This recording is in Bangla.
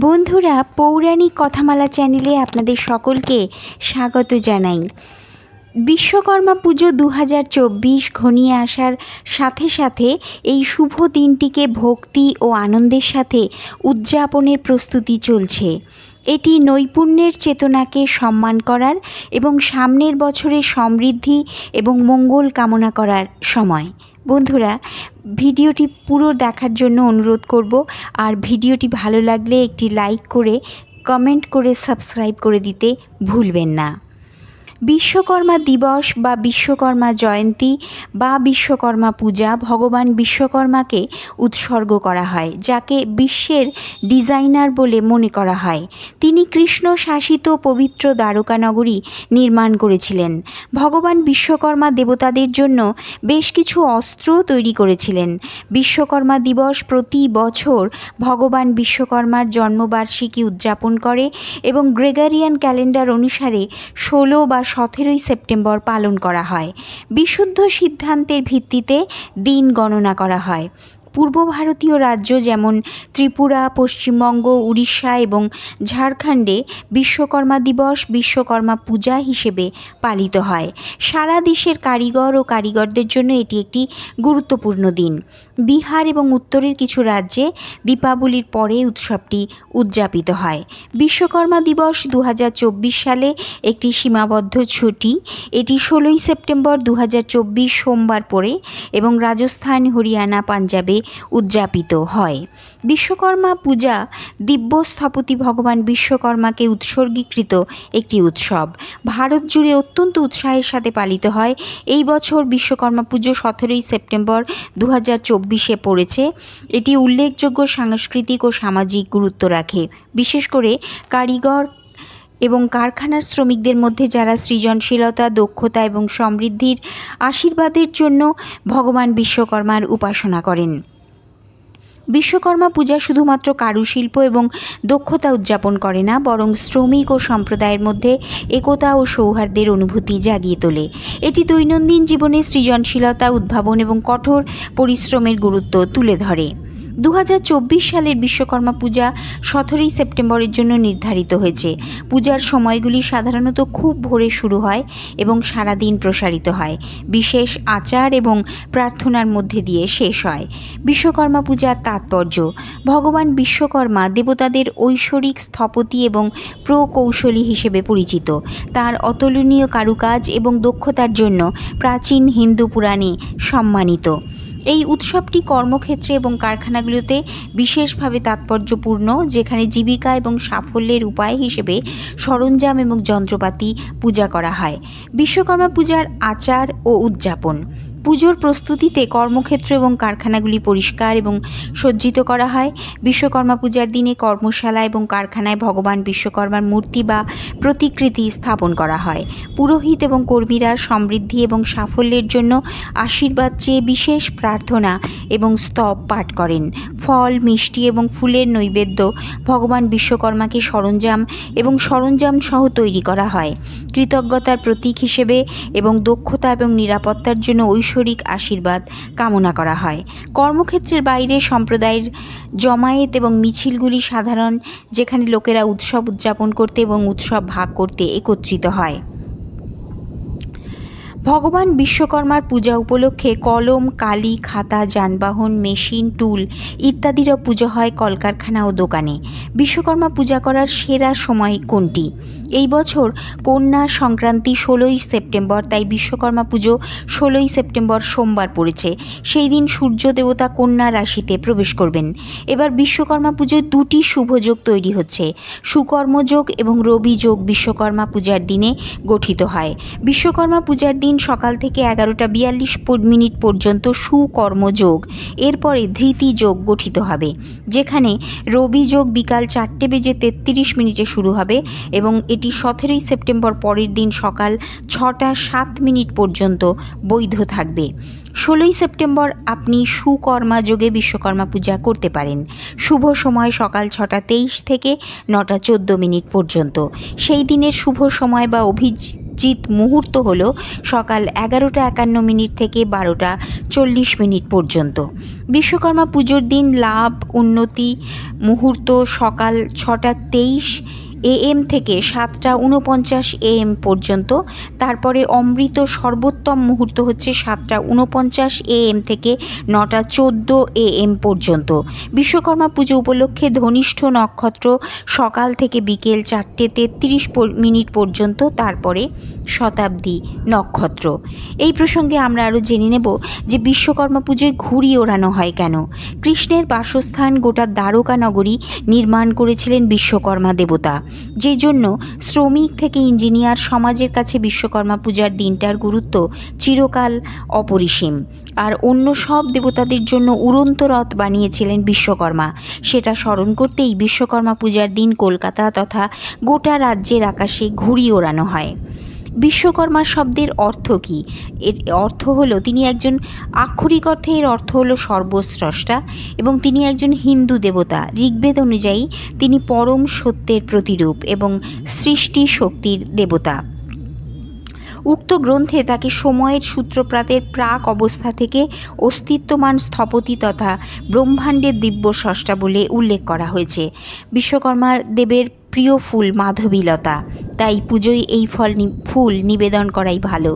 বন্ধুরা, পৌরাণিক কথামালা চ্যানেলে আপনাদের সকলকে স্বাগত জানাই। বিশ্বকর্মা পুজো দু হাজার চব্বিশ ঘনিয়ে আসার সাথে সাথে এই শুভ দিনটিকে ভক্তি ও আনন্দের সাথে উদযাপনের প্রস্তুতি চলছে। এটি নৈপুণ্যের চেতনাকে সম্মান করার এবং সামনের বছরে সমৃদ্ধি এবং মঙ্গল কামনা করার সময়। বন্ধুরা, ভিডিওটি পুরো দেখার জন্য অনুরোধ করব। আর ভিডিওটি ভালো লাগলে একটি লাইক করে, কমেন্ট করে, সাবস্ক্রাইব করে দিতে ভুলবেন না। বিশ্বকর্মা দিবস বা বিশ্বকর্মা জয়ন্তী বা বিশ্বকর্মা পূজা ভগবান বিশ্বকর্মাকে উৎসর্গ করা হয়, যাকে বিশ্বের ডিজাইনার বলে মনে করা হয়। তিনি কৃষ্ণ শাসিত পবিত্র দ্বারকানগরী নির্মাণ করেছিলেন। ভগবান বিশ্বকর্মা দেবতাদের জন্য বেশ কিছু অস্ত্র তৈরি করেছিলেন। বিশ্বকর্মা দিবস প্রতি বছর ভগবান বিশ্বকর্মার জন্মবার্ষিকী উদযাপন করে এবং গ্রেগারিয়ান ক্যালেন্ডার অনুসারে ষোলো বা সতেরোই সেপ্টেম্বর পালন করা হয়। বিশুদ্ধ সিদ্ধান্তের ভিত্তিতে দিন গণনা করা হয়। পূর্ব ভারতীয় রাজ্য যেমন ত্রিপুরা, পশ্চিমবঙ্গ, উড়িষ্যা এবং ঝাড়খণ্ডে বিশ্বকর্মা দিবস, বিশ্বকর্মা পূজা হিসেবে পালিত হয়। সারা দেশের কারিগর ও কারিগরদের জন্য এটি একটি গুরুত্বপূর্ণ দিন। বিহার এবং উত্তরের কিছু রাজ্যে দীপাবলির পরে উৎসবটি উদযাপিত হয়। বিশ্বকর্মা দিবস দু হাজার চব্বিশ সালে একটি সীমাবদ্ধ ছুটি। এটি ষোলোই সেপ্টেম্বর দু হাজার চব্বিশ সোমবার পড়ে এবং রাজস্থান, হরিয়ানা, পাঞ্জাবে উদযাপিত হয়। বিশ্বকর্মা পূজা দিব্য স্থপতি ভগবান বিশ্বকর্মাকে উৎসর্গীকৃত একটি উৎসব। ভারত জুড়ে অত্যন্ত উৎসাহের সাথে পালিত হয়। এই বছর বিশ্বকর্মা পুজো সতেরোই সেপ্টেম্বর দু হাজার চব্বিশে পড়েছে। এটি উল্লেখযোগ্য সাংস্কৃতিক ও সামাজিক গুরুত্ব রাখে। বিশেষ করে কারিগর এবং কারখানার শ্রমিকদের মধ্যে যারা সৃজনশীলতা, দক্ষতা এবং সমৃদ্ধির আশীর্বাদের জন্য ভগবান বিশ্বকর্মার উপাসনা করেন। বিশ্বকর্মা পূজা শুধুমাত্র কারুশিল্প এবং দক্ষতা উদযাপন করে না, বরং শ্রমিক ও সম্প্রদায়ের মধ্যে একতা ও সৌহার্দ্যের অনুভূতি জাগিয়ে তোলে। এটি দৈনন্দিন জীবনে সৃজনশীলতা, উদ্ভাবন এবং কঠোর পরিশ্রমের গুরুত্ব তুলে ধরে। দু হাজার চব্বিশ সালের বিশ্বকর্মা পূজা সতেরোই সেপ্টেম্বরের জন্য নির্ধারিত হয়েছে। পূজার সময়গুলি সাধারণত খুব ভোরে শুরু হয় এবং সারাদিন প্রসারিত হয়। বিশেষ আচার এবং প্রার্থনার মধ্যে দিয়ে শেষ হয়। বিশ্বকর্মা পূজার তাৎপর্য, ভগবান বিশ্বকর্মা দেবতাদের ঐশ্বরিক স্থপতি এবং প্রকৌশলী হিসেবে পরিচিত। তার অতুলনীয় কারুকাজ এবং দক্ষতার জন্য প্রাচীন হিন্দু পুরাণে সম্মানিত। এই উৎসবটি কর্মক্ষেত্রে এবং কারখানাগুলোতে বিশেষভাবে তাৎপর্যপূর্ণ, যেখানে জীবিকা এবং সাফল্যের উপায় হিসেবে সরঞ্জাম এবং যন্ত্রপাতি পূজা করা হয়। বিশ্বকর্মা পূজার আচার ও উদযাপন। পুজোর প্রস্তুতিতে কর্মক্ষেত্র এবং কারখানাগুলি পরিষ্কার এবং সজ্জিত করা হয়। বিশ্বকর্মা পূজার দিনে কর্মশালা এবং কারখানায় ভগবান বিশ্বকর্মার মূর্তি বা প্রতিকৃতি স্থাপন করা হয়। পুরোহিত এবং কর্মীরা সমৃদ্ধি এবং সাফল্যের জন্য আশীর্বাদ চেয়ে বিশেষ প্রার্থনা এবং স্তব পাঠ করেন। ফল, মিষ্টি এবং ফুলের নৈবেদ্য ভগবান বিশ্বকর্মাকে সরঞ্জাম এবং সরঞ্জাম সহ তৈরি করা হয়। কৃতজ্ঞতার প্রতীক হিসেবে এবং দক্ষতা এবং নিরাপত্তার জন্য ঐশ্বরিক আশীর্বাদ কামনা করা হয়। কর্মক্ষেত্রের বাইরে সম্প্রদায়ের জমায়েত এবং মিছিলগুলি সাধারণ, যেখানে লোকেরা উৎসব উদযাপন করতে এবং উৎসব ভাগ করতে একত্রিত হয়। ভগবান বিশ্বকর্মার পূজা উপলক্ষে কলম, কালি, খাতা, যানবাহন, মেশিন, টুল ইত্যাদিরও পুজো হয় কলকারখানা ও দোকানে। বিশ্বকর্মা পূজা করার সেরা সময় কোনটি? এই বছর কন্যা সংক্রান্তি ষোলোই সেপ্টেম্বর, তাই বিশ্বকর্মা পুজো ষোলোই সেপ্টেম্বর সোমবার পড়েছে। সেই দিন সূর্য দেবতা কন্যা রাশিতে প্রবেশ করবেন। এবার বিশ্বকর্মা পুজোয় দুটি শুভযোগ তৈরি হচ্ছে। সুকর্মযোগ এবং রবি যোগ বিশ্বকর্মা পূজার দিনে গঠিত হয়। বিশ্বকর্মা পূজার দিন সকাল থেকে এগারোটা বিয়াল্লিশ মিনিট পর্যন্ত সুকর্মযোগ এরপরে ধৃতি যোগ গঠিত হবে, যেখানে রবি যোগ বিকাল চারটে বেজে তেত্রিশ মিনিটে শুরু হবে এবং এটি সতেরোই সেপ্টেম্বর পরের দিন সকাল ছটা সাত মিনিট পর্যন্ত বৈধ থাকবে। ষোলোই সেপ্টেম্বর আপনি সুকর্মা যোগে বিশ্বকর্মা পূজা করতে পারেন। শুভ সময় সকাল ছটা তেইশ থেকে নটা চোদ্দ মিনিট পর্যন্ত। সেই দিনের শুভ সময় বা অভিজ উচিত মুহূর্ত হল সকাল এগারোটা একান্ন মিনিট থেকে বারোটা চল্লিশ মিনিট পর্যন্ত। বিশ্বকর্মা পুজোর দিন লাভ, উন্নতি, মুহূর্ত সকাল ছটা তেইশ এএম থেকে সাতটা উনপঞ্চাশ এএম পর্যন্ত। তারপরে অমৃত সর্বোত্তম মুহূর্ত হচ্ছে সাতটা উনপঞ্চাশ এএম থেকে নটা চোদ্দ এএম পর্যন্ত। বিশ্বকর্মা পুজো উপলক্ষে ধনিষ্ঠ নক্ষত্র সকাল থেকে বিকেল চারটে তেত্রিশ মিনিট পর্যন্ত, তারপরে শতাব্দী নক্ষত্র। এই প্রসঙ্গে আমরা আরও জেনে নেব যে বিশ্বকর্মা পুজোয় ঘুড়ি ওড়ানো হয় কেন? কৃষ্ণের বাসস্থান গোটা দ্বারকা নগরী নির্মাণ করেছিলেন বিশ্বকর্মা দেবতা। যে জন্য শ্রমিক থেকে ইঞ্জিনিয়ার সমাজের কাছে বিশ্বকর্মা পূজার দিনটার গুরুত্ব চিরকাল অপরিসীম। আর অন্য সব দেবতাদের জন্য উড়ন্ত রথ বানিয়েছিলেন বিশ্বকর্মা। সেটা স্মরণ করতেই বিশ্বকর্মা পূজার দিন কলকাতা তথা গোটা রাজ্যের আকাশে ঘুড়ি ওড়ানো হয়। বিশ্বকর্মা শব্দের অর্থ কী? এর অর্থ হলো তিনি একজন, আক্ষরিক অর্থে এর অর্থ হলো সর্বস্রষ্টা এবং তিনি একজন হিন্দু দেবতা। ঋগ্বেদ অনুযায়ী তিনি পরম সত্যের প্রতিরূপ এবং সৃষ্টি শক্তির দেবতা। উক্ত গ্রন্থে তাকে সময়ের সূত্রপ্রাতের প্রাক অবস্থা থেকে অস্তিত্বমান স্থপতি তথা ব্রহ্মাণ্ডের দিব্য স্রষ্টা বলে উল্লেখ করা হয়েছে। বিশ্বকর্মার দেবের প্রিয় ফুল মাধবীলতা। তাই পুজোয় এই ফল ফুল নিবেদন করাই ভালো।